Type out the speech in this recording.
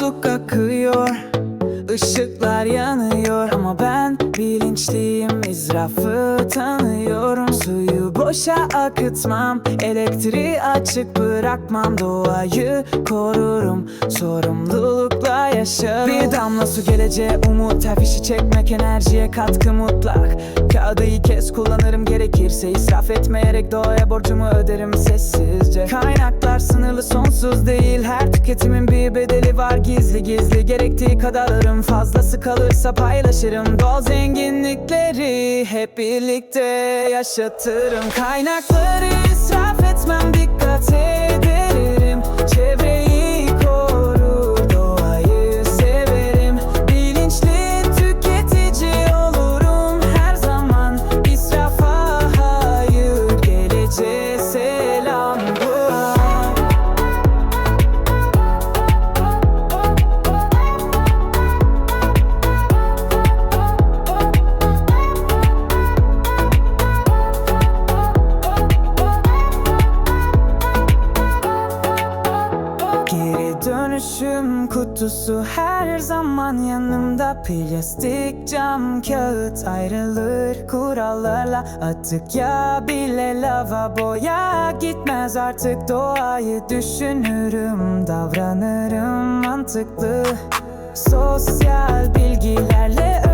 Musluk akıyor Işıklar yanıyor. Ama ben bilinçliyim İzrafı tanıyorum. Suyu boşa akıtmam Elektriği açık bırakmam. Doğayı korurum Sorumluluk yaşarım Bir damla su geleceğe umut Her çekmek enerjiye katkı mutlak. Kağıdı ilk kez kullanırım gerekirse israf etmeyerek doğaya borcumu öderim sessizce. Kaynaklar sınırlı sonsuz değil Her tüketimin bir bedeli var. Gizli gizli Gerektiği kadar alırım fazlası kalırsa paylaşırım. Doğal zenginlikleri hep birlikte yaşatırım. Kaynakları israf etmem dikkat ederim kutusu her zaman yanımda. Plastik, cam, kağıt ayrılır kurallarla. Atık ya bile lavaboya gitmez. Artık Doğayı düşünürüm, davranırım mantıklı. Sosyal bilgilerle